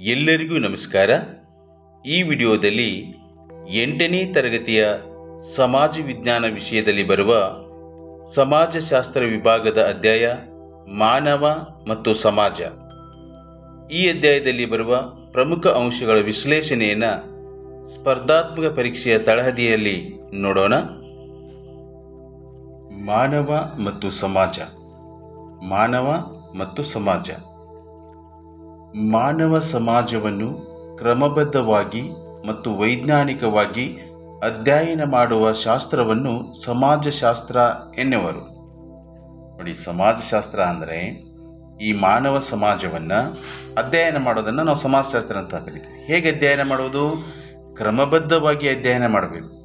ಎಲ್ಲರಿಗೂ ನಮಸ್ಕಾರ. ಈ ವಿಡಿಯೋದಲ್ಲಿ ಎಂಟನೇ ತರಗತಿಯ ಸಮಾಜ ವಿಜ್ಞಾನ ವಿಷಯದಲ್ಲಿ ಬರುವ ಸಮಾಜಶಾಸ್ತ್ರ ವಿಭಾಗದ ಅಧ್ಯಾಯ ಮಾನವ ಮತ್ತು ಸಮಾಜ. ಈ ಅಧ್ಯಾಯದಲ್ಲಿ ಬರುವ ಪ್ರಮುಖ ಅಂಶಗಳ ವಿಶ್ಲೇಷಣೆಯನ್ನು ಸ್ಪರ್ಧಾತ್ಮಕ ಪರೀಕ್ಷೆಯ ತಳಹದಿಯಲ್ಲಿ ನೋಡೋಣ. ಮಾನವ ಮತ್ತು ಸಮಾಜ. ಮಾನವ ಮತ್ತು ಸಮಾಜ. ಮಾನವ ಸಮಾಜವನ್ನು ಕ್ರಮಬದ್ಧವಾಗಿ ಮತ್ತು ವೈಜ್ಞಾನಿಕವಾಗಿ ಅಧ್ಯಯನ ಮಾಡುವ ಶಾಸ್ತ್ರವನ್ನು ಸಮಾಜಶಾಸ್ತ್ರ ಎನ್ನುವರು. ನೋಡಿ, ಸಮಾಜಶಾಸ್ತ್ರ ಅಂದರೆ ಈ ಮಾನವ ಸಮಾಜವನ್ನು ಅಧ್ಯಯನ ಮಾಡೋದನ್ನು ನಾವು ಸಮಾಜಶಾಸ್ತ್ರ ಅಂತ ಕರಿತೀವಿ. ಹೇಗೆ ಅಧ್ಯಯನ ಮಾಡುವುದು ಕ್ರಮಬದ್ಧವಾಗಿ ಅಧ್ಯಯನ ಮಾಡಬೇಕು.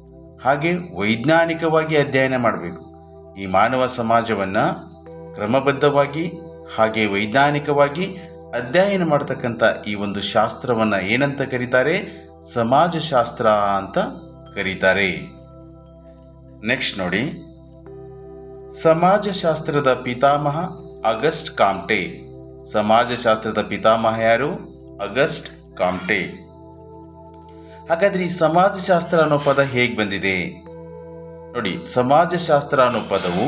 ಹಾಗೆ ವೈಜ್ಞಾನಿಕವಾಗಿ ಅಧ್ಯಯನ ಮಾಡಬೇಕು. ಈ ಮಾನವ ಸಮಾಜವನ್ನು ಕ್ರಮಬದ್ಧವಾಗಿ ಹಾಗೆ ವೈಜ್ಞಾನಿಕವಾಗಿ ಅಧ್ಯಯನ ಮಾಡ್ತಕ್ಕಂಥ ಈ ಒಂದು ಶಾಸ್ತ್ರವನ್ನು ಏನಂತ ಕರೀತಾರೆ? ಸಮಾಜಶಾಸ್ತ್ರ ಅಂತ ಕರೀತಾರೆ. ನೆಕ್ಸ್ಟ್ ನೋಡಿ. ಸಮಾಜಶಾಸ್ತ್ರದ ಪಿತಾಮಹ ಅಗಸ್ಟ್ ಕಾಮ್ಟೆ. ಸಮಾಜಶಾಸ್ತ್ರದ ಪಿತಾಮಹ ಯಾರು? August Comte. ಹಾಗಾದ್ರೆ ಈ ಸಮಾಜಶಾಸ್ತ್ರ ಅನ್ನೋ ಪದ ಹೇಗೆ ಬಂದಿದೆ? ನೋಡಿ, ಸಮಾಜಶಾಸ್ತ್ರ ಅನ್ನೋ ಪದವು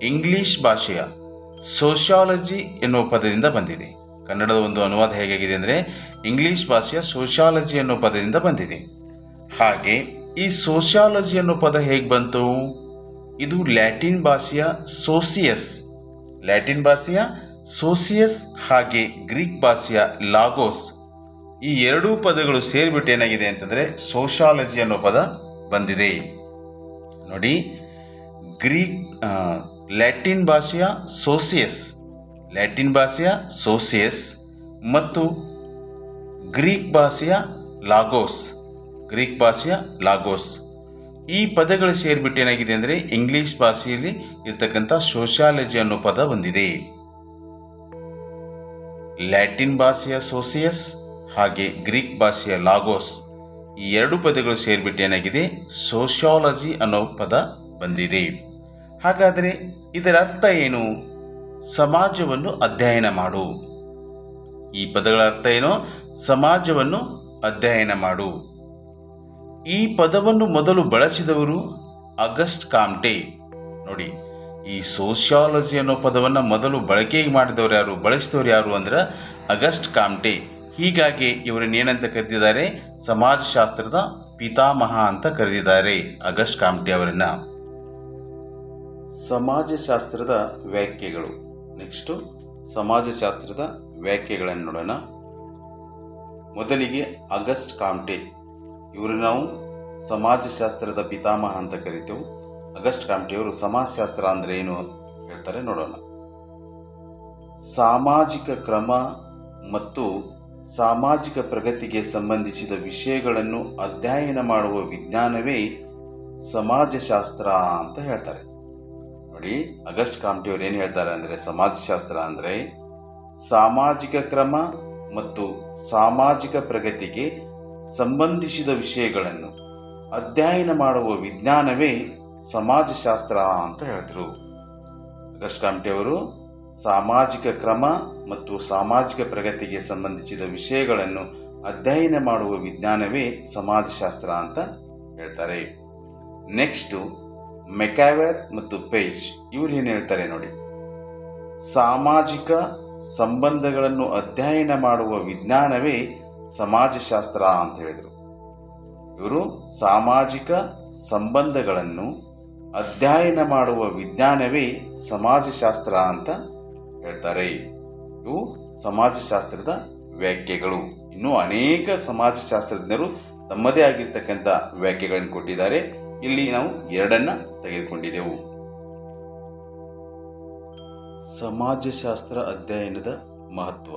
ಇಂಗ್ಲಿಷ್ ಭಾಷೆಯ ಸೋಷಿಯಾಲಜಿ ಎನ್ನುವ ಪದದಿಂದ ಬಂದಿದೆ. ಕನ್ನಡದ ಒಂದು ಅನುವಾದ ಹೇಗಾಗಿದೆ ಅಂದರೆ ಇಂಗ್ಲಿಷ್ ಭಾಷೆಯ ಸೋಷಾಲಜಿ ಅನ್ನೋ ಪದದಿಂದ ಬಂದಿದೆ. ಹಾಗೆ ಈ ಸೋಷಾಲಜಿ ಅನ್ನೋ ಪದ ಹೇಗೆ ಬಂತು? ಇದು ಲ್ಯಾಟಿನ್ ಭಾಷೆಯ ಸೋಸಿಯಸ್. ಲ್ಯಾಟಿನ್ ಭಾಷೆಯ ಸೋಸಿಯಸ್ ಹಾಗೆ ಗ್ರೀಕ್ ಭಾಷೆಯ ಲಾಗೋಸ್. ಈ ಎರಡೂ ಪದಗಳು ಸೇರಿಬಿಟ್ಟು ಏನಾಗಿದೆ ಅಂತಂದರೆ ಸೋಷಾಲಜಿ ಅನ್ನೋ ಪದ ಬಂದಿದೆ. ನೋಡಿ, ಗ್ರೀಕ್ ಲ್ಯಾಟಿನ್ ಭಾಷೆಯ ಸೋಸಿಯಸ್. ಲ್ಯಾಟಿನ್ ಭಾಷೆಯ ಸೋಸಿಯಸ್ ಮತ್ತು ಗ್ರೀಕ್ ಭಾಷೆಯ ಲಾಗೋಸ್, ಗ್ರೀಕ್ ಭಾಷೆಯ ಲಾಗೋಸ್. ಈ ಪದಗಳು ಸೇರಿಬಿಟ್ಟು ಏನಾಗಿದೆ ಅಂದರೆ ಇಂಗ್ಲಿಷ್ ಭಾಷೆಯಲ್ಲಿ ಇರ್ತಕ್ಕಂಥ ಸೋಷಿಯಾಲಜಿ ಅನ್ನೋ ಪದ ಬಂದಿದೆ. ಲ್ಯಾಟಿನ್ ಭಾಷೆಯ ಸೋಸಿಯಸ್ ಹಾಗೆ ಗ್ರೀಕ್ ಭಾಷೆಯ ಲಾಗೋಸ್ ಈ ಎರಡು ಪದಗಳು ಸೇರಿಬಿಟ್ಟು ಏನಾಗಿದೆ ಸೋಷಿಯಾಲಜಿ ಅನ್ನೋ ಪದ ಬಂದಿದೆ. ಹಾಗಾದರೆ ಇದರ ಅರ್ಥ ಏನು? ಸಮಾಜವನ್ನು ಅಧ್ಯಯನ ಮಾಡು. ಈ ಪದಗಳ ಅರ್ಥ ಏನು? ಸಮಾಜವನ್ನು ಅಧ್ಯಯನ ಮಾಡು. ಈ ಪದವನ್ನು ಮೊದಲು ಬಳಸಿದವರು ಅಗಸ್ಟ್ ಕಾಮ್ಟೆ. ನೋಡಿ, ಈ ಸೋಷಿಯಾಲಜಿ ಅನ್ನೋ ಪದವನ್ನು ಮೊದಲು ಬಳಕೆ ಮಾಡಿದವರು ಯಾರು? ಬಳಸಿದವರು ಯಾರು ಅಂದ್ರೆ ಅಗಸ್ಟ್ ಕಾಮ್ಟೆ. ಹೀಗಾಗಿ ಇವರನ್ನೇನಂತ ಕರೆದಿದ್ದಾರೆ? ಸಮಾಜಶಾಸ್ತ್ರದ ಪಿತಾಮಹ ಅಂತ ಕರೆದಿದ್ದಾರೆ ಅಗಸ್ಟ್ ಕಾಮ್ಟೆ ಅವರನ್ನು. ಸಮಾಜಶಾಸ್ತ್ರದ ವ್ಯಾಖ್ಯೆಗಳು. ನೆಕ್ಸ್ಟು ಸಮಾಜಶಾಸ್ತ್ರದ ವ್ಯಾಖ್ಯೆಗಳನ್ನು ನೋಡೋಣ. ಮೊದಲಿಗೆ ಅಗಸ್ಟ್ ಕಾಮ್ಟೆ ಇವರು ನಾವು ಸಮಾಜಶಾಸ್ತ್ರದ ಪಿತಾಮಹ ಅಂತ ಕರಿತೇವೆ. ಅಗಸ್ಟ್ ಕಾಮ್ಟೆಯವರು ಸಮಾಜಶಾಸ್ತ್ರ ಅಂದರೆ ಏನು ಹೇಳ್ತಾರೆ ನೋಡೋಣ. ಸಾಮಾಜಿಕ ಕ್ರಮ ಮತ್ತು ಸಾಮಾಜಿಕ ಪ್ರಗತಿಗೆ ಸಂಬಂಧಿಸಿದ ವಿಷಯಗಳನ್ನು ಅಧ್ಯಯನ ಮಾಡುವ ವಿಜ್ಞಾನವೇ ಸಮಾಜಶಾಸ್ತ್ರ ಅಂತ ಹೇಳ್ತಾರೆ. ನೋಡಿ. ಅಗಸ್ಟ್ ಕಾಮ್ಟಿಯವ್ರು ಏನು ಹೇಳ್ತಾರೆ ಅಂದರೆ, ಸಮಾಜಶಾಸ್ತ್ರ ಅಂದರೆ, ಸಾಮಾಜಿಕ ಕ್ರಮ ಮತ್ತು ಸಾಮಾಜಿಕ ಪ್ರಗತಿಗೆ ಸಂಬಂಧಿಸಿದ ವಿಷಯಗಳನ್ನು ಅಧ್ಯಯನ ಮಾಡುವ ವಿಜ್ಞಾನವೇ ಸಮಾಜಶಾಸ್ತ್ರ ಅಂತ ಹೇಳಿದರು ಅಗಸ್ಟ್ ಕಾಮ್ಟಿಯವರು ಸಾಮಾಜಿಕ ಕ್ರಮ ಮತ್ತು ಸಾಮಾಜಿಕ ಪ್ರಗತಿಗೆ ಸಂಬಂಧಿಸಿದ ವಿಷಯಗಳನ್ನು ಅಧ್ಯಯನ ಮಾಡುವ ವಿಜ್ಞಾನವೇ ಸಮಾಜಶಾಸ್ತ್ರ ಅಂತ ಹೇಳ್ತಾರೆ. ನೆಕ್ಸ್ಟು ಮೆಕ್ಯಾವೆರ್ ಮತ್ತು ಪೇಜ್ ಇವರು ಏನು ಹೇಳ್ತಾರೆ ನೋಡಿ. ಸಾಮಾಜಿಕ ಸಂಬಂಧಗಳನ್ನು ಅಧ್ಯಯನ ಮಾಡುವ ವಿಜ್ಞಾನವೇ ಸಮಾಜಶಾಸ್ತ್ರ ಅಂತ ಹೇಳಿದರು. ಇವರು ಸಾಮಾಜಿಕ ಸಂಬಂಧಗಳನ್ನು ಅಧ್ಯಯನ ಮಾಡುವ ವಿಜ್ಞಾನವೇ ಸಮಾಜಶಾಸ್ತ್ರ ಅಂತ ಹೇಳ್ತಾರೆ. ಇವು ಸಮಾಜಶಾಸ್ತ್ರದ ವ್ಯಾಖ್ಯೆಗಳು. ಇನ್ನೂ ಅನೇಕ ಸಮಾಜಶಾಸ್ತ್ರಜ್ಞರು ತಮ್ಮದೇ ಆಗಿರ್ತಕ್ಕಂಥ ವ್ಯಾಖ್ಯೆಗಳನ್ನು ಕೊಟ್ಟಿದ್ದಾರೆ. ಇಲ್ಲಿ ನಾವು ಎರಡನ್ನ ತೆಗೆದುಕೊಂಡಿದ್ದೆವು ಸಮಾಜಶಾಸ್ತ್ರ ಅಧ್ಯಯನದ ಮಹತ್ವ.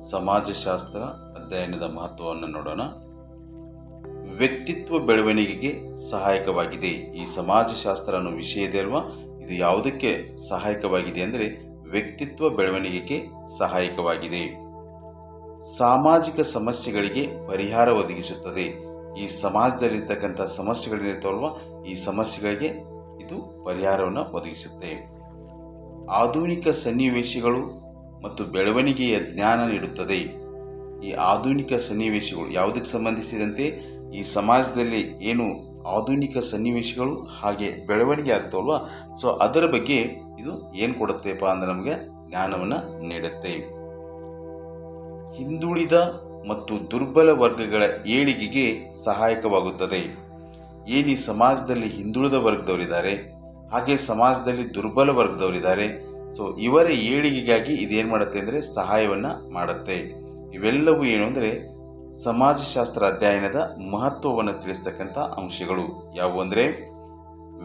ಸಮಾಜಶಾಸ್ತ್ರ ಅಧ್ಯಯನದ ಮಹತ್ವವನ್ನು ನೋಡೋಣ. ವ್ಯಕ್ತಿತ್ವ ಬೆಳವಣಿಗೆಗೆ ಸಹಾಯಕವಾಗಿದೆ. ಈ ಸಮಾಜಶಾಸ್ತ್ರ ಅನ್ನೋ ವಿಷಯ ಇದು ಯಾವುದಕ್ಕೆ ಸಹಾಯಕವಾಗಿದೆ ಅಂದರೆ ವ್ಯಕ್ತಿತ್ವ ಬೆಳವಣಿಗೆಗೆ ಸಹಾಯಕವಾಗಿದೆ. ಸಾಮಾಜಿಕ ಸಮಸ್ಯೆಗಳಿಗೆ ಪರಿಹಾರ ಒದಗಿಸುತ್ತದೆ. ಈ ಸಮಾಜದಲ್ಲಿರ್ತಕ್ಕಂಥ ಸಮಸ್ಯೆಗಳೇನಿರ್ತಾವಲ್ವ, ಈ ಸಮಸ್ಯೆಗಳಿಗೆ ಇದು ಪರಿಹಾರವನ್ನು ಒದಗಿಸುತ್ತೆ. ಆಧುನಿಕ ಸನ್ನಿವೇಶಗಳು ಮತ್ತು ಬೆಳವಣಿಗೆಯ ಜ್ಞಾನ ನೀಡುತ್ತದೆ. ಈ ಆಧುನಿಕ ಸನ್ನಿವೇಶಗಳು ಯಾವುದಕ್ಕೆ ಸಂಬಂಧಿಸಿದಂತೆ, ಈ ಸಮಾಜದಲ್ಲಿ ಏನು ಆಧುನಿಕ ಸನ್ನಿವೇಶಗಳು ಹಾಗೆ ಬೆಳವಣಿಗೆ ಆಗ್ತಾವಲ್ವ, ಸೊ ಅದರ ಬಗ್ಗೆ ಇದು ಏನು ಕೊಡುತ್ತೆಪ್ಪ ಅಂದರೆ ನಮಗೆ ಜ್ಞಾನವನ್ನು ನೀಡುತ್ತೆ. ಹಿಂದುಳಿದ ಮತ್ತು ದುರ್ಬಲ ವರ್ಗಗಳ ಏಳಿಗೆಗೆ ಸಹಾಯಕವಾಗುತ್ತದೆ. ಏನು ಸಮಾಜದಲ್ಲಿ ಹಿಂದುಳಿದ ವರ್ಗದವರಿದ್ದಾರೆ. ಹಾಗೆ ಸಮಾಜದಲ್ಲಿ ದುರ್ಬಲ ವರ್ಗದವರಿದ್ದಾರೆ. ಸೊ ಇವರ ಏಳಿಗೆಗಾಗಿ ಇದೇನು ಮಾಡುತ್ತೆ ಅಂದರೆ ಸಹಾಯವನ್ನು ಮಾಡುತ್ತೆ. ಇವೆಲ್ಲವೂ ಏನು ಅಂದರೆ ಸಮಾಜಶಾಸ್ತ್ರ ಅಧ್ಯಯನದ ಮಹತ್ವವನ್ನು ತಿಳಿಸ್ತಕ್ಕಂಥ ಅಂಶಗಳು. ಯಾವುವು ಅಂದರೆ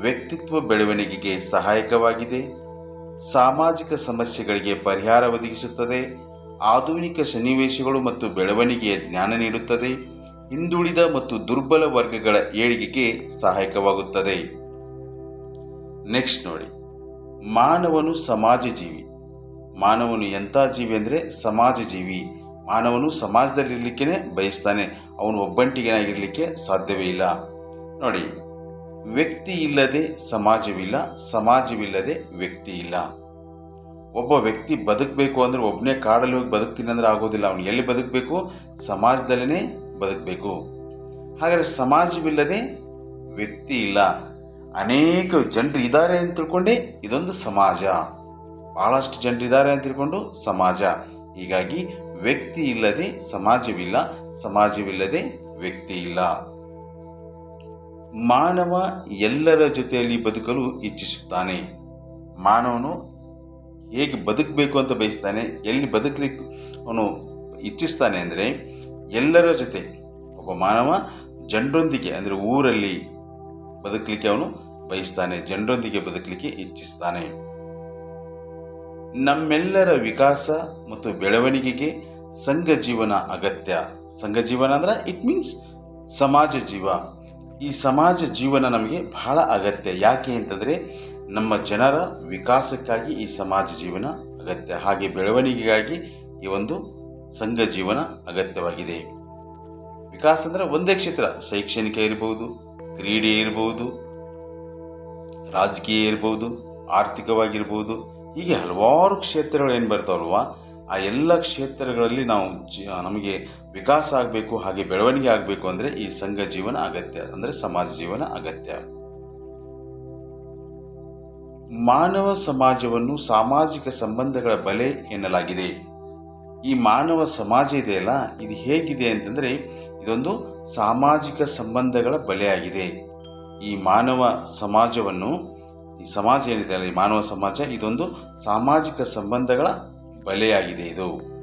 ವ್ಯಕ್ತಿತ್ವ ಬೆಳವಣಿಗೆಗೆ ಸಹಾಯಕವಾಗಿದೆ. ಸಾಮಾಜಿಕ ಸಮಸ್ಯೆಗಳಿಗೆ ಪರಿಹಾರ ಒದಗಿಸುತ್ತದೆ. ಆಧುನಿಕ ಸನ್ನಿವೇಶಗಳು ಮತ್ತು ಬೆಳವಣಿಗೆಯ ಜ್ಞಾನ ನೀಡುತ್ತದೆ. ಹಿಂದುಳಿದ ಮತ್ತು ದುರ್ಬಲ ವರ್ಗಗಳ ಏಳಿಗೆಗೆ ಸಹಾಯಕವಾಗುತ್ತದೆ. ನೆಕ್ಸ್ಟ್ ನೋಡಿ. ಮಾನವನು ಸಮಾಜ ಜೀವಿ ಮಾನವನು ಎಂಥ ಜೀವಿ ಅಂದರೆ ಸಮಾಜ ಜೀವಿ ಮಾನವನು ಸಮಾಜದಲ್ಲಿ ಇರಲಿಕ್ಕೆ ಬಯಸ್ತಾನೆ. ಅವನು ಒಬ್ಬಂಟಿಗನಾಗಿರಲಿಕ್ಕೆ ಸಾಧ್ಯವೇ ಇಲ್ಲ. ನೋಡಿ. ವ್ಯಕ್ತಿ ಇಲ್ಲದೆ ಸಮಾಜವಿಲ್ಲ, ಸಮಾಜವಿಲ್ಲದೆ ವ್ಯಕ್ತಿ ಇಲ್ಲ. ಒಬ್ಬ ವ್ಯಕ್ತಿ ಬದುಕಬೇಕು ಅಂದರೆ ಒಬ್ಬನೇ ಕಾಡಲ್ಲಿ ಹೋಗಿ ಬದುಕ್ತೀನಿ ಅಂದರೆ ಆಗೋದಿಲ್ಲ. ಅವನು ಎಲ್ಲಿ ಬದುಕಬೇಕು? ಸಮಾಜದಲ್ಲೇ ಬದುಕಬೇಕು. ಹಾಗಾದರೆ ಸಮಾಜವಿಲ್ಲದೆ ವ್ಯಕ್ತಿ ಇಲ್ಲ. ಅನೇಕ ಜನರು ಇದ್ದಾರೆ ಅಂತ ತಿಳ್ಕೊಂಡೆ ಇದೊಂದು ಸಮಾಜ. ಬಹಳಷ್ಟು ಜನರಿದ್ದಾರೆ ಅಂತ ತಿಳ್ಕೊಂಡು ಸಮಾಜ. ಹೀಗಾಗಿ ವ್ಯಕ್ತಿ ಇಲ್ಲದೆ ಸಮಾಜವಿಲ್ಲ, ಸಮಾಜವಿಲ್ಲದೆ ವ್ಯಕ್ತಿ ಇಲ್ಲ. ಮಾನವ ಎಲ್ಲರ ಜೊತೆಯಲ್ಲಿ ಬದುಕಲು ಇಚ್ಛಿಸುತ್ತಾನೆ. ಮಾನವನು ಹೇಗೆ ಬದುಕಬೇಕು ಅಂತ ಬಯಸ್ತಾನೆ, ಎಲ್ಲಿ ಬದುಕಲಿಕ್ಕೆ ಅವನು ಇಚ್ಛಿಸ್ತಾನೆ ಅಂದರೆ ಎಲ್ಲರ ಜೊತೆ, ಒಬ್ಬ ಮಾನವ ಜನರೊಂದಿಗೆ, ಅಂದರೆ ಊರಲ್ಲಿ ಬದುಕಲಿಕ್ಕೆ ಅವನು ಬಯಸ್ತಾನೆ, ಜನರೊಂದಿಗೆ ಬದುಕಲಿಕ್ಕೆ ಇಚ್ಛಿಸ್ತಾನೆ. ನಮ್ಮೆಲ್ಲರ ವಿಕಾಸ ಮತ್ತು ಬೆಳವಣಿಗೆಗೆ ಸಂಘ ಜೀವನ ಅಗತ್ಯ. ಸಂಘ ಜೀವನ ಅಂದ್ರೆ ಇಟ್ ಮೀನ್ಸ್ ಸಮಾಜ ಜೀವ. ಈ ಸಮಾಜ ಜೀವನ ನಮಗೆ ಬಹಳ ಅಗತ್ಯ. ಯಾಕೆ ಅಂತಂದರೆ ನಮ್ಮ ಜನರ ವಿಕಾಸಕ್ಕಾಗಿ ಈ ಸಮಾಜ ಜೀವನ ಅಗತ್ಯ ಹಾಗೆ ಬೆಳವಣಿಗೆಗಾಗಿ ಈ ಒಂದು ಸಂಘ ಜೀವನ ಅಗತ್ಯವಾಗಿದೆ. ವಿಕಾಸ ಅಂದರೆ ಒಂದೇ ಕ್ಷೇತ್ರ, ಶೈಕ್ಷಣಿಕ ಇರಬಹುದು ಕ್ರೀಡೆ ಇರಬಹುದು ರಾಜಕೀಯ ಇರಬಹುದು ಆರ್ಥಿಕವಾಗಿರ್ಬೋದು, ಹೀಗೆ ಹಲವಾರು ಕ್ಷೇತ್ರಗಳು ಏನು ಬರ್ತಾವಲ್ವ, ಆ ಎಲ್ಲ ಕ್ಷೇತ್ರಗಳಲ್ಲಿ ನಾವು ನಮಗೆ ವಿಕಾಸ ಆಗಬೇಕು, ಹಾಗೆ ಬೆಳವಣಿಗೆ ಆಗಬೇಕು ಅಂದರೆ ಈ ಸಂಘ ಜೀವನ ಅಗತ್ಯ, ಅಂದರೆ ಸಮಾಜ ಜೀವನ ಅಗತ್ಯ. ಮಾನವ ಸಮಾಜವನ್ನು ಸಾಮಾಜಿಕ ಸಂಬಂಧಗಳ ಬಲೆ ಎನ್ನಲಾಗಿದೆ. ಈ ಮಾನವ ಸಮಾಜ ಇದೆಯಲ್ಲ? ಇದು ಹೇಗಿದೆ ಅಂತಂದರೆ ಇದೊಂದು ಸಾಮಾಜಿಕ ಸಂಬಂಧಗಳ ಬಲೆಯಾಗಿದೆ. ಈ ಮಾನವ ಸಮಾಜವನ್ನು, ಈ ಸಮಾಜ ಏನಿದೆ ಅಲ್ಲ? ಈ ಮಾನವ ಸಮಾಜ ಇದೊಂದು ಸಾಮಾಜಿಕ ಸಂಬಂಧಗಳ ಬಲೆಯಾಗಿದೆ ಇದು.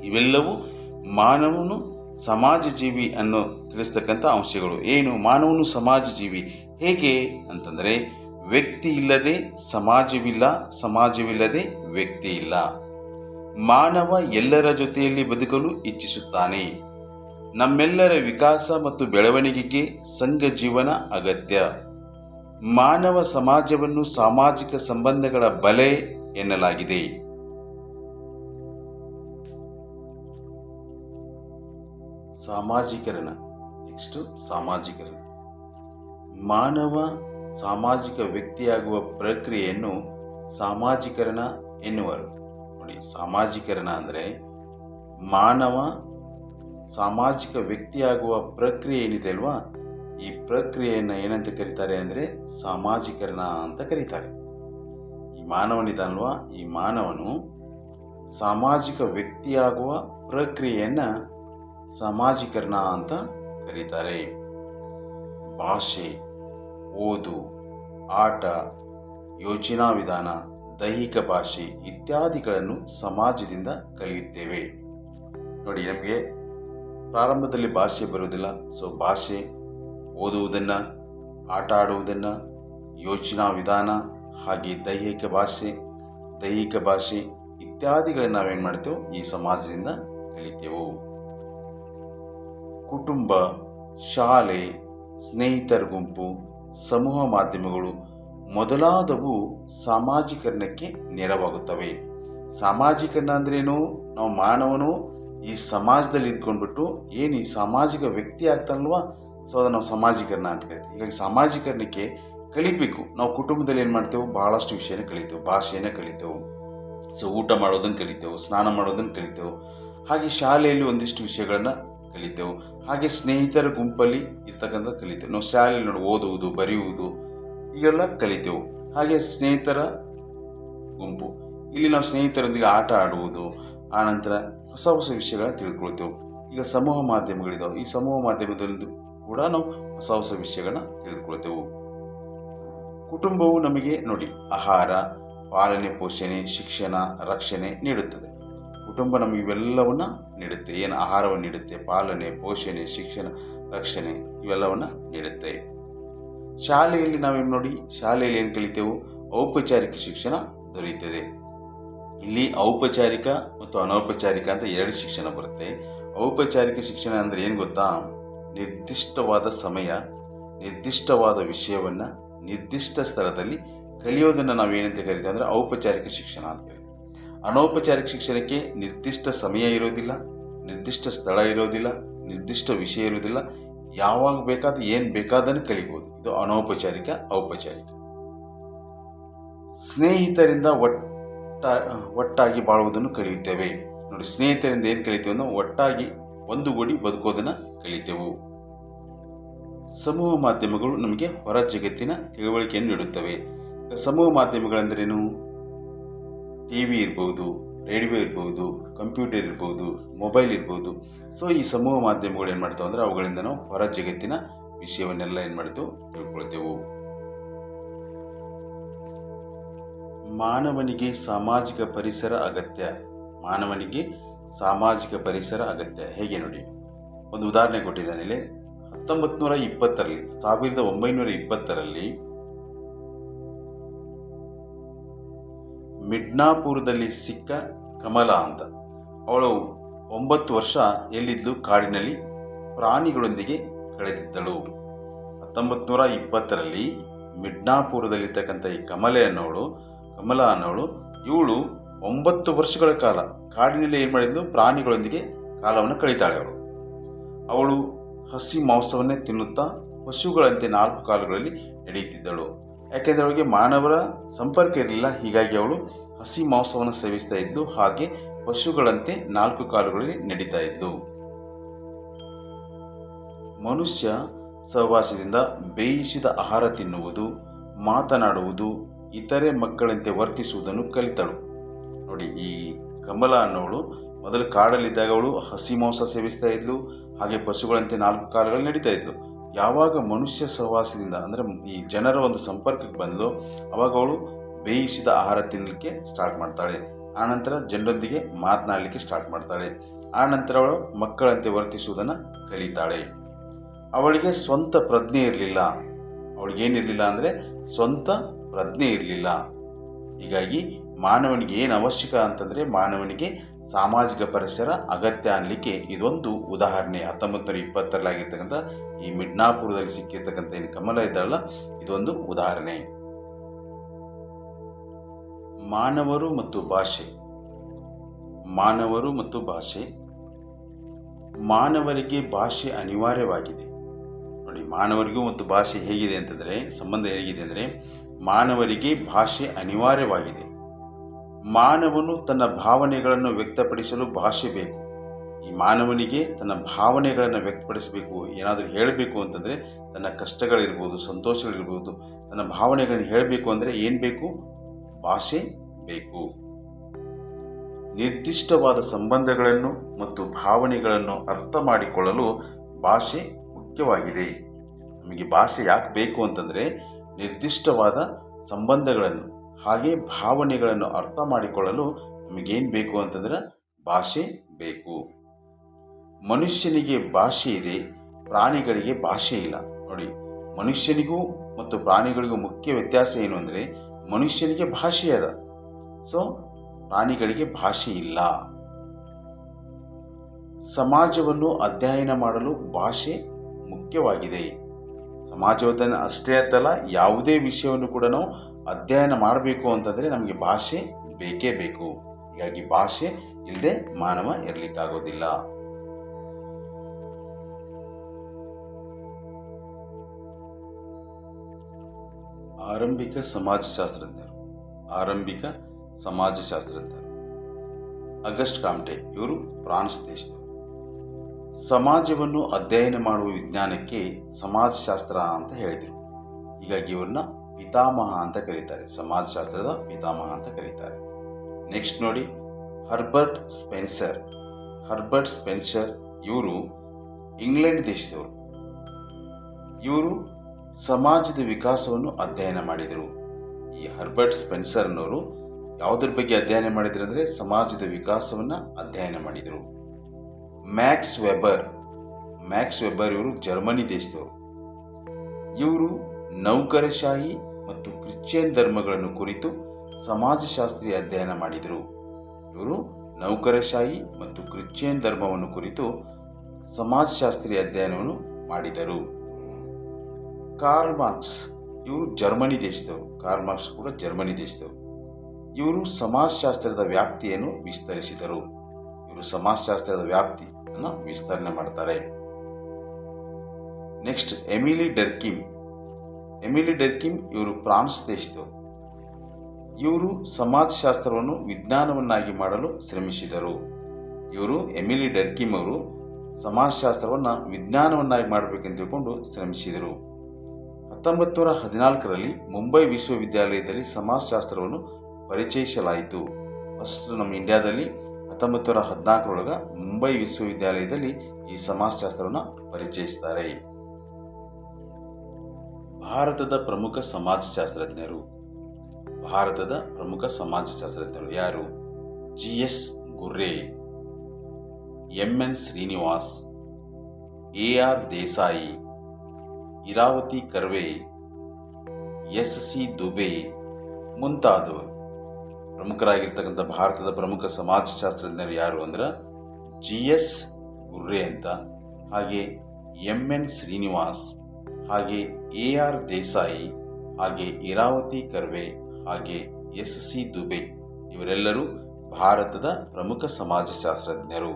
ಇವೆಲ್ಲವೂ ಮಾನವನು ಸಮಾಜ ಜೀವಿ ಅನ್ನೋ ತಿಳಿಸ್ತಕ್ಕಂಥ ಅಂಶಗಳು. ಏನು? ಮಾನವನು ಸಮಾಜ ಜೀವಿ ಹೇಗೆ ಅಂತಂದರೆ ವ್ಯಕ್ತಿ ಇಲ್ಲದೆ ಸಮಾಜವಿಲ್ಲ, ಸಮಾಜವಿಲ್ಲದೆ ವ್ಯಕ್ತಿ ಇಲ್ಲ. ಮಾನವ ಎಲ್ಲರ ಜೊತೆಯಲ್ಲಿ ಬದುಕಲು ಇಚ್ಛಿಸುತ್ತಾನೆ. ನಮ್ಮೆಲ್ಲರ ವಿಕಾಸ ಮತ್ತು ಬೆಳವಣಿಗೆಗೆ ಸಂಘ ಜೀವನ ಅಗತ್ಯ. ಮಾನವ ಸಮಾಜವನ್ನು ಸಾಮಾಜಿಕ ಸಂಬಂಧಗಳ ಬಲೆ ಎನ್ನಲಾಗಿದೆ. ಸಾಮಾಜಿಕರಣ, ನೆಕ್ಸ್ಟು ಸಾಮಾಜಿಕರಣ. ಮಾನವ ಸಾಮಾಜಿಕ ವ್ಯಕ್ತಿಯಾಗುವ ಪ್ರಕ್ರಿಯೆಯನ್ನು ಸಾಮಾಜಿಕರಣ ಎನ್ನುವರು. ನೋಡಿ, ಸಾಮಾಜಿಕರಣ ಅಂದರೆ ಮಾನವ ಸಾಮಾಜಿಕ ವ್ಯಕ್ತಿಯಾಗುವ ಪ್ರಕ್ರಿಯೆ ಏನಿದೆ ಅಲ್ವಾ? ಈ ಪ್ರಕ್ರಿಯೆಯನ್ನು ಏನಂತ ಕರೀತಾರೆ ಅಂದರೆ ಸಾಮಾಜಿಕರಣ ಅಂತ ಕರೀತಾರೆ. ಈ ಮಾನವನಿದಲ್ವಾ ಈ ಮಾನವನು ಸಾಮಾಜಿಕ ವ್ಯಕ್ತಿಯಾಗುವ ಪ್ರಕ್ರಿಯೆಯನ್ನು ಸಾಮಾಜಿಕರಣ ಅಂತ ಕರೀತಾರೆ. ಭಾಷೆ. ಓದು, ಆಟ, ಯೋಚನಾ ವಿಧಾನ, ದೈಹಿಕ ಭಾಷೆ ಇತ್ಯಾದಿಗಳನ್ನು ಸಮಾಜದಿಂದ ಕಲಿಯುತ್ತೇವೆ. ನೋಡಿ ನಮಗೆ ಪ್ರಾರಂಭದಲ್ಲಿ ಭಾಷೆ ಬರುವುದಿಲ್ಲ. ಸೊ ಭಾಷೆ, ಓದುವುದನ್ನು, ಆಟ ಆಡುವುದನ್ನು, ಯೋಚನಾ ವಿಧಾನ, ಹಾಗೆ ದೈಹಿಕ ಭಾಷೆ ದೈಹಿಕ ಭಾಷೆ ಇತ್ಯಾದಿಗಳನ್ನು ನಾವೇನು ಮಾಡ್ತೇವೆ ಈ ಸಮಾಜದಿಂದ ಕಲಿತೆವು. ಕುಟುಂಬ, ಶಾಲೆ, ಸ್ನೇಹಿತರ ಗುಂಪು ಸಮೂಹ ಮಾಧ್ಯಮಗಳು ಮೊದಲಾದವು ಸಾಮಾಜೀಕರಣಕ್ಕೆ ನೆರವಾಗುತ್ತವೆ. ಸಾಮಾಜಿಕರಣ ಅಂದ್ರೇನು? ನಾವು ಮಾನವನು, ಈ ಸಮಾಜದಲ್ಲಿ ಇದ್ಕೊಂಡ್ಬಿಟ್ಟು ಏನು ಈ ಸಾಮಾಜಿಕ ವ್ಯಕ್ತಿ ಆಗ್ತಾನಲ್ವಾ? ಸೊ ಅದನ್ನು ನಾವು ಸಮಾಜೀಕರಣ ಅಂತ ಕರಿತೀವಿ. ಹೀಗಾಗಿ ಸಾಮಾಜೀಕರಣಕ್ಕೆ ಕಲಿಬೇಕು. ನಾವು ಕುಟುಂಬದಲ್ಲಿ ಏನು ಮಾಡ್ತೇವೆ? ಭಾಳಷ್ಟು ವಿಷಯನ ಕಲಿತೇವೆ. ಭಾಷೆಯನ್ನು ಕಲಿತೇವೆ. ಸೊ ಊಟ ಮಾಡೋದನ್ನು ಕಲಿತೇವೆ. ಸ್ನಾನ ಮಾಡೋದನ್ನು ಕಲಿತೇವೆ. ಹಾಗೆ ಶಾಲೆಯಲ್ಲಿ ಒಂದಿಷ್ಟು ವಿಷಯಗಳನ್ನ ಕಲಿತೆವು. ಹಾಗೆ ಸ್ನೇಹಿತರ ಗುಂಪಲ್ಲಿ ಇರ್ತಕ್ಕಂಥ ಕಲಿತೆವು. ನಾವು ಶಾಲೆಯಲ್ಲಿ ನೋಡಿ, ಓದುವುದು, ಬರೆಯುವುದು ಈಗೆಲ್ಲ ಕಲಿತೆವು. ಹಾಗೆ ಸ್ನೇಹಿತರ ಗುಂಪು. ಇಲ್ಲಿ ನಾವು ಸ್ನೇಹಿತರೊಂದಿಗೆ ಆಟ ಆಡುವುದು ಆನಂತರ ಹೊಸ ಹೊಸ ವಿಷಯಗಳನ್ನ ತಿಳ್ಕೊಳ್ತೇವೆ. ಈಗ ಸಮೂಹ ಮಾಧ್ಯಮಗಳಿದಾವೆ. ಈ ಸಮೂಹ ಮಾಧ್ಯಮದಲ್ಲಿ ಕೂಡ ನಾವು ಹೊಸ ಹೊಸ ವಿಷಯಗಳನ್ನ ತಿಳಿದುಕೊಳ್ತೇವೆ. ಕುಟುಂಬವು ನಮಗೆ ನೋಡಿ, ಆಹಾರ, ಪಾಲನೆ, ಪೋಷಣೆ, ಶಿಕ್ಷಣ, ರಕ್ಷಣೆ ನೀಡುತ್ತದೆ. ಕುಟುಂಬ ನಮಗೆ ಇವೆಲ್ಲವನ್ನ ನೀಡುತ್ತೆ. ಏನು ಆಹಾರವನ್ನು ನೀಡುತ್ತೆ, ಪಾಲನೆ, ಪೋಷಣೆ, ಶಿಕ್ಷಣ, ರಕ್ಷಣೆ ಇವೆಲ್ಲವನ್ನು ನೀಡುತ್ತೆ. ಶಾಲೆಯಲ್ಲಿ ನಾವೇನು ನೋಡಿ, ಶಾಲೆಯಲ್ಲಿ ಏನು ಕಲಿತೇವೆ? ಔಪಚಾರಿಕ ಶಿಕ್ಷಣ ದೊರೆಯುತ್ತದೆ. ಇಲ್ಲಿ ಔಪಚಾರಿಕ ಮತ್ತು ಅನೌಪಚಾರಿಕ ಅಂತ ಎರಡು ಶಿಕ್ಷಣ ಬರುತ್ತೆ. ಔಪಚಾರಿಕ ಶಿಕ್ಷಣ ಅಂದರೆ ಏನು ಗೊತ್ತಾ? ನಿರ್ದಿಷ್ಟವಾದ ಸಮಯ, ನಿರ್ದಿಷ್ಟವಾದ ವಿಷಯವನ್ನು ನಿರ್ದಿಷ್ಟ ಸ್ಥಳದಲ್ಲಿ ಕಲಿಯೋದನ್ನು ನಾವೇನಂತ ಕರಿತೀವಿ ಅಂದರೆ ಔಪಚಾರಿಕ ಶಿಕ್ಷಣ ಅಂತ ಕರಿತೀವಿ. ಅನೌಪಚಾರಿಕ ಶಿಕ್ಷಣಕ್ಕೆ ನಿರ್ದಿಷ್ಟ ಸಮಯ ಇರೋದಿಲ್ಲ, ನಿರ್ದಿಷ್ಟ ಸ್ಥಳ ಇರೋದಿಲ್ಲ, ನಿರ್ದಿಷ್ಟ ವಿಷಯ ಇರೋದಿಲ್ಲ. ಯಾವಾಗ ಬೇಕಾದ, ಏನು ಬೇಕಾದನ್ನು ಕಲಿಬೋದು. ಇದು ಅನೌಪಚಾರಿಕ, ಔಪಚಾರಿಕ. ಸ್ನೇಹಿತರಿಂದ ಒಟ್ಟ, ಒಟ್ಟಾಗಿ ಬಾಳುವುದನ್ನು ಕಲಿಯುತ್ತೇವೆ. ನೋಡಿ, ಸ್ನೇಹಿತರಿಂದ ಏನು ಕಲಿತೇವೆ ಅಂದ್ರೆ ಒಟ್ಟಾಗಿ ಒಂದುಗೂಡಿ ಬದುಕೋದನ್ನು ಕಲಿತೆವು. ಸಮೂಹ ಮಾಧ್ಯಮಗಳು ನಮಗೆ ಹೊರ ಜಗತ್ತಿನ ತಿಳುವಳಿಕೆಯನ್ನು ನೀಡುತ್ತವೆ. ಸಮೂಹ ಮಾಧ್ಯಮಗಳೆಂದರೇನು? ಟಿ ವಿ ಇರ್ಬೋದು, ರೇಡಿಯೋ ಇರ್ಬೋದು, ಕಂಪ್ಯೂಟರ್ ಇರ್ಬೋದು, ಮೊಬೈಲ್ ಇರ್ಬೋದು. ಸೊ ಈ ಸಮೂಹ ಮಾಧ್ಯಮಗಳು ಏನು ಮಾಡ್ತಾವೆ ಅಂದರೆ ಅವುಗಳಿಂದ ನಾವು ಹೊರ ಜಗತ್ತಿನ ವಿಷಯವನ್ನೆಲ್ಲ ಏನು ಮಾಡ್ತೇವೆ ತಿಳ್ಕೊಳ್ತೇವೆ. ಮಾನವನಿಗೆ ಸಾಮಾಜಿಕ ಪರಿಸರ ಅಗತ್ಯ. ಮಾನವನಿಗೆ ಸಾಮಾಜಿಕ ಪರಿಸರ ಅಗತ್ಯ. ಹೇಗೆ ನೋಡಿ? ಒಂದು ಉದಾಹರಣೆ ಕೊಟ್ಟಿದ್ದಾನೆ ಹತ್ತೊಂಬತ್ತು ನೂರ ಇಪ್ಪತ್ತರಲ್ಲಿ, ಸಾವಿರದ ಒಂಬೈನೂರ ಇಪ್ಪತ್ತರಲ್ಲಿ ಮಿಡ್ನಾಪುರದಲ್ಲಿ ಸಿಕ್ಕ ಕಮಲ ಅಂತ. ಅವಳು ಒಂಬತ್ತು ವರ್ಷ ಎಲ್ಲಿದ್ದು ಕಾಡಿನಲ್ಲಿ ಪ್ರಾಣಿಗಳೊಂದಿಗೆ ಕಳೆದಿದ್ದಳು. ಹತ್ತೊಂಬತ್ತು ನೂರ ಇಪ್ಪತ್ತರಲ್ಲಿ ಮಿಡ್ನಾಪುರದಲ್ಲಿರ್ತಕ್ಕಂಥ ಈ ಕಮಲೆ ಅನ್ನೋಳು ಕಮಲ ಅನ್ನೋಳು ಇವಳು ಒಂಬತ್ತು ವರ್ಷಗಳ ಕಾಲ ಕಾಡಿನಲ್ಲಿ ಏನು ಮಾಡಿದ್ದು ಪ್ರಾಣಿಗಳೊಂದಿಗೆ ಕಾಲವನ್ನು ಕಳೀತಾಳೆ ಅವಳು. ಅವಳು ಹಸಿ ಮಾಂಸವನ್ನೇ ತಿನ್ನುತ್ತಾ ಪಶುಗಳಂತೆ ನಾಲ್ಕು ಕಾಲುಗಳಲ್ಲಿ ನಡೆಯುತ್ತಿದ್ದಳು ಯಾಕೆಂದರೆ ಅವಳಿಗೆ ಮಾನವರ ಸಂಪರ್ಕ ಇರಲಿಲ್ಲ. ಹೀಗಾಗಿ ಅವಳು ಹಸಿ ಮಾಂಸವನ್ನು ಸೇವಿಸ್ತಾ ಇದ್ಲು ಹಾಗೆ ಪಶುಗಳಂತೆ ನಾಲ್ಕು ಕಾಲುಗಳಲ್ಲಿ ನಡೀತಾ ಇದ್ಲು ಮನುಷ್ಯ ಸಹವಾಸದಿಂದ ಬೇಯಿಸಿದ ಆಹಾರ ತಿನ್ನುವುದು, ಮಾತನಾಡುವುದು, ಇತರೆ ಮಕ್ಕಳಂತೆ ವರ್ತಿಸುವುದನ್ನು ಕಲಿತಳು. ನೋಡಿ, ಈ ಕಮಲ ಅನ್ನೋಳು ಮೊದಲು ಕಾಡಲ್ಲಿದ್ದಾಗ ಅವಳು ಹಸಿ ಮಾಂಸ ಸೇವಿಸ್ತಾ ಇದ್ಲು, ಹಾಗೆ ಪಶುಗಳಂತೆ ನಾಲ್ಕು ಕಾಲುಗಳು ನಡೀತಾ ಇದ್ಲು. ಯಾವಾಗ ಮನುಷ್ಯ ಸಹವಾಸದಿಂದ, ಅಂದರೆ ಈ ಜನರ ಒಂದು ಸಂಪರ್ಕಕ್ಕೆ ಬಂದಳು ಅವಾಗ ಅವಳು ಬೇಯಿಸಿದ ಆಹಾರ ತಿನ್ನಲಿಕ್ಕೆ ಸ್ಟಾರ್ಟ್ ಮಾಡ್ತಾಳೆ. ಆನಂತರ ಜನರೊಂದಿಗೆ ಮಾತನಾಡಲಿಕ್ಕೆ ಸ್ಟಾರ್ಟ್ ಮಾಡ್ತಾಳೆ. ಆನಂತರ ಅವಳು ಮಕ್ಕಳಂತೆ ವರ್ತಿಸುವುದನ್ನು ಕಲಿತಾಳೆ. ಅವಳಿಗೆ ಸ್ವಂತ ಪ್ರಜ್ಞೆ ಇರಲಿಲ್ಲ. ಅವಳಿಗೇನಿರಲಿಲ್ಲ ಅಂದರೆ ಸ್ವಂತ ಪ್ರಜ್ಞೆ ಇರಲಿಲ್ಲ. ಹೀಗಾಗಿ ಮಾನವನಿಗೆ ಏನು ಅವಶ್ಯಕ ಅಂತಂದರೆ ಮಾನವನಿಗೆ ಸಾಮಾಜಿಕ ಪರಿಸರ ಅಗತ್ಯ ಅನ್ನಲಿಕ್ಕೆ ಇದೊಂದು ಉದಾಹರಣೆ. ಹತ್ತೊಂಬತ್ತು ಇಪ್ಪತ್ತರಲ್ಲಿ ಆಗಿರ್ತಕ್ಕಂಥ ಈ ಮಿಡ್ನಾಪುರದಲ್ಲಿ ಸಿಕ್ಕಿರ್ತಕ್ಕಂಥ ಏನು ಕಮಲ ಇದ್ದಾಳಲ್ಲ, ಇದೊಂದು ಉದಾಹರಣೆ. ಮಾನವರು ಮತ್ತು ಭಾಷೆ. ಮಾನವರು ಮತ್ತು ಭಾಷೆ. ಮಾನವರಿಗೆ ಭಾಷೆ ಅನಿವಾರ್ಯವಾಗಿದೆ. ನೋಡಿ, ಮಾನವರಿಗೂ ಮತ್ತು ಭಾಷೆ ಹೇಗಿದೆ ಅಂತಂದರೆ, ಸಂಬಂಧ ಹೇಗಿದೆ ಅಂದರೆ, ಮಾನವರಿಗೆ ಭಾಷೆ ಅನಿವಾರ್ಯವಾಗಿದೆ. ಮಾನವನು ತನ್ನ ಭಾವನೆಗಳನ್ನು ವ್ಯಕ್ತಪಡಿಸಲು ಭಾಷೆ ಬೇಕು. ಈ ಮಾನವನಿಗೆ ತನ್ನ ಭಾವನೆಗಳನ್ನು ವ್ಯಕ್ತಪಡಿಸಬೇಕು, ಏನಾದರೂ ಹೇಳಬೇಕು ಅಂತಂದರೆ, ತನ್ನ ಕಷ್ಟಗಳಿರ್ಬೋದು, ಸಂತೋಷಗಳಿರ್ಬೋದು, ತನ್ನ ಭಾವನೆಗಳನ್ನು ಹೇಳಬೇಕು ಅಂದರೆ ಏನು ಬೇಕು? ಭಾಷೆ ಬೇಕು. ನಿರ್ದಿಷ್ಟವಾದ ಸಂಬಂಧಗಳನ್ನು ಮತ್ತು ಭಾವನೆಗಳನ್ನು ಅರ್ಥ ಮಾಡಿಕೊಳ್ಳಲು ಭಾಷೆ ಮುಖ್ಯವಾಗಿದೆ. ನಮಗೆ ಭಾಷೆ ಯಾಕೆ ಬೇಕು ಅಂತಂದರೆ ನಿರ್ದಿಷ್ಟವಾದ ಸಂಬಂಧಗಳನ್ನು, ಹಾಗೆ ಭಾವನೆಗಳನ್ನು ಅರ್ಥ ಮಾಡಿಕೊಳ್ಳಲು ನಮಗೇನು ಬೇಕು ಅಂತಂದ್ರೆ ಭಾಷೆ ಬೇಕು. ಮನುಷ್ಯನಿಗೆ ಭಾಷೆ ಇದೆ, ಪ್ರಾಣಿಗಳಿಗೆ ಭಾಷೆ ಇಲ್ಲ. ನೋಡಿ, ಮನುಷ್ಯನಿಗೂ ಮತ್ತು ಪ್ರಾಣಿಗಳಿಗೂ ಮುಖ್ಯ ವ್ಯತ್ಯಾಸ ಏನು ಅಂದರೆ ಮನುಷ್ಯನಿಗೆ ಭಾಷೆ ಅದ. ಸೊ ಪ್ರಾಣಿಗಳಿಗೆ ಭಾಷೆ ಇಲ್ಲ. ಸಮಾಜವನ್ನು ಅಧ್ಯಯನ ಮಾಡಲು ಭಾಷೆ ಮುಖ್ಯವಾಗಿದೆ. ಸಮಾಜವನ್ನು ಅಷ್ಟೇ ಅಂತಲ್ಲ, ಯಾವುದೇ ವಿಷಯವನ್ನು ಕೂಡ ನಾವು ಅಧ್ಯಯನ ಮಾಡಬೇಕು ಅಂತಂದರೆ ನಮಗೆ ಭಾಷೆ ಬೇಕೇ ಬೇಕು. ಹೀಗಾಗಿ ಭಾಷೆ ಇಲ್ಲದೆ ಮಾನವ ಇರಲಿಕ್ಕಾಗೋದಿಲ್ಲ. ಆರಂಭಿಕ ಸಮಾಜಶಾಸ್ತ್ರಜ್ಞರು. ಆರಂಭಿಕ ಸಮಾಜಶಾಸ್ತ್ರಜ್ಞರು. ಅಗಸ್ಟ್ ಕಾಮ್ಟೆ, ಇವರು ಫ್ರಾನ್ಸ್ ದೇಶದವರು. ಸಮಾಜವನ್ನು ಅಧ್ಯಯನ ಮಾಡುವ ವಿಜ್ಞಾನಕ್ಕೆ ಸಮಾಜಶಾಸ್ತ್ರ ಅಂತ ಹೇಳಿದರು. ಹೀಗಾಗಿ ಇವ್ರನ್ನ ಪಿತಾಮಹ ಅಂತ ಕರೀತಾರೆ. ಸಮಾಜಶಾಸ್ತ್ರದ ಪಿತಾಮಹ ಅಂತ ಕರೀತಾರೆ. ನೆಕ್ಸ್ಟ್ ನೋಡಿ, ಹರ್ಬರ್ಟ್ ಸ್ಪೆನ್ಸರ್. ಹರ್ಬರ್ಟ್ ಸ್ಪೆನ್ಸರ್ ಇವರು ಇಂಗ್ಲೆಂಡ್ ದೇಶದವರು. ಇವರು ಸಮಾಜದ ವಿಕಾಸವನ್ನು ಅಧ್ಯಯನ ಮಾಡಿದರು. ಈ ಹರ್ಬರ್ಟ್ ಸ್ಪೆನ್ಸರ್ನವರು ಯಾವುದ್ರ ಬಗ್ಗೆ ಅಧ್ಯಯನ ಮಾಡಿದ್ರು ಅಂದರೆ ಸಮಾಜದ ವಿಕಾಸವನ್ನು ಅಧ್ಯಯನ ಮಾಡಿದರು. ಮ್ಯಾಕ್ಸ್ ವೆಬರ್ ಮ್ಯಾಕ್ಸ್ ವೆಬರ್ ಇವರು ಜರ್ಮನಿ ದೇಶದವರು. ಇವರು ನೌಕರಶಾಹಿ ಮತ್ತು ಕ್ರಿಶ್ಚಿಯನ್ ಧರ್ಮಗಳನ್ನು ಕುರಿತು ಸಮಾಜಶಾಸ್ತ್ರೀಯ ಅಧ್ಯಯನ ಮಾಡಿದರು. ಇವರು ನೌಕರಶಾಹಿ ಮತ್ತು ಕ್ರಿಶ್ಚಿಯನ್ ಧರ್ಮವನ್ನು ಕುರಿತು ಸಮಾಜಶಾಸ್ತ್ರೀಯ ಅಧ್ಯಯನವನ್ನು ಮಾಡಿದರು. ಕಾರ್ಲ್ ಮಾರ್ಕ್ಸ್ ಇವರು ಜರ್ಮನಿ ದೇಶದವರು. ಕಾರ್ಲ್ ಮಾರ್ಕ್ಸ್ ಕೂಡ ಜರ್ಮನಿ ದೇಶದವರು. ಇವರು ಸಮಾಜಶಾಸ್ತ್ರದ ವ್ಯಾಪ್ತಿಯನ್ನು ವಿಸ್ತರಿಸಿದರು. ಇವರು ಸಮಾಜಶಾಸ್ತ್ರದ ವ್ಯಾಪ್ತಿಯನ್ನು ವಿಸ್ತರಣೆ ಮಾಡ್ತಾರೆ. Next Emile Durkheim Emile Durkheim ಇವರು ಫ್ರಾನ್ಸ್ ದೇಶದವರು. ಇವರು ಸಮಾಜಶಾಸ್ತ್ರವನ್ನು ವಿಜ್ಞಾನವನ್ನಾಗಿ ಮಾಡಲು ಶ್ರಮಿಸಿದರು. ಇವರು ಎಮಿಲಿ ಡರ್ಕಿಮ್ ಅವರು ಸಮಾಜಶಾಸ್ತ್ರವನ್ನು ವಿಜ್ಞಾನವನ್ನಾಗಿ ಮಾಡಬೇಕೆಂದು ತಿಳ್ಕೊಂಡು ಶ್ರಮಿಸಿದರು. ಹತ್ತೊಂಬತ್ತು ನೂರ ಹದಿನಾಲ್ಕರಲ್ಲಿ ಮುಂಬೈ ವಿಶ್ವವಿದ್ಯಾಲಯದಲ್ಲಿ ಸಮಾಜಶಾಸ್ತ್ರವನ್ನು ಪರಿಚಯಿಸಲಾಯಿತು. ಫಸ್ಟ್ ನಮ್ಮ ಇಂಡಿಯಾದಲ್ಲಿ ಹತ್ತೊಂಬತ್ತು ನೂರ ಹದಿನಾಲ್ಕರೊಳಗೆ ಮುಂಬೈ ವಿಶ್ವವಿದ್ಯಾಲಯದಲ್ಲಿ ಈ ಸಮಾಜಶಾಸ್ತ್ರವನ್ನು ಪರಿಚಯಿಸ್ತಾರೆ. ಭಾರತದ ಪ್ರಮುಖ ಸಮಾಜಶಾಸ್ತ್ರಜ್ಞರು. ಭಾರತದ ಪ್ರಮುಖ ಸಮಾಜಶಾಸ್ತ್ರಜ್ಞರು ಯಾರು? G S Ghurye, M N Srinivas, A R Desai Irawati Karve, S C Dube ಮುಂತಾದವರು. ಪ್ರಮುಖರಾಗಿರ್ತಕ್ಕಂಥ ಭಾರತದ ಪ್ರಮುಖ ಸಮಾಜಶಾಸ್ತ್ರಜ್ಞರು ಯಾರು ಅಂದ್ರೆ ಜಿ ಎಸ್ ಗುರ್ರೆ ಅಂತ, ಹಾಗೆ ಎಂ ಎನ್ ಶ್ರೀನಿವಾಸ್, ಹಾಗೆ ಎ ಆರ್ ದೇಸಾಯಿ, ಹಾಗೆ ಇರಾವತಿ ಕರ್ವೆ, ಹಾಗೆ ಎಸ್ ಸಿ ದುಬೆ, ಇವರೆಲ್ಲರೂ ಭಾರತದ ಪ್ರಮುಖ ಸಮಾಜಶಾಸ್ತ್ರಜ್ಞರು.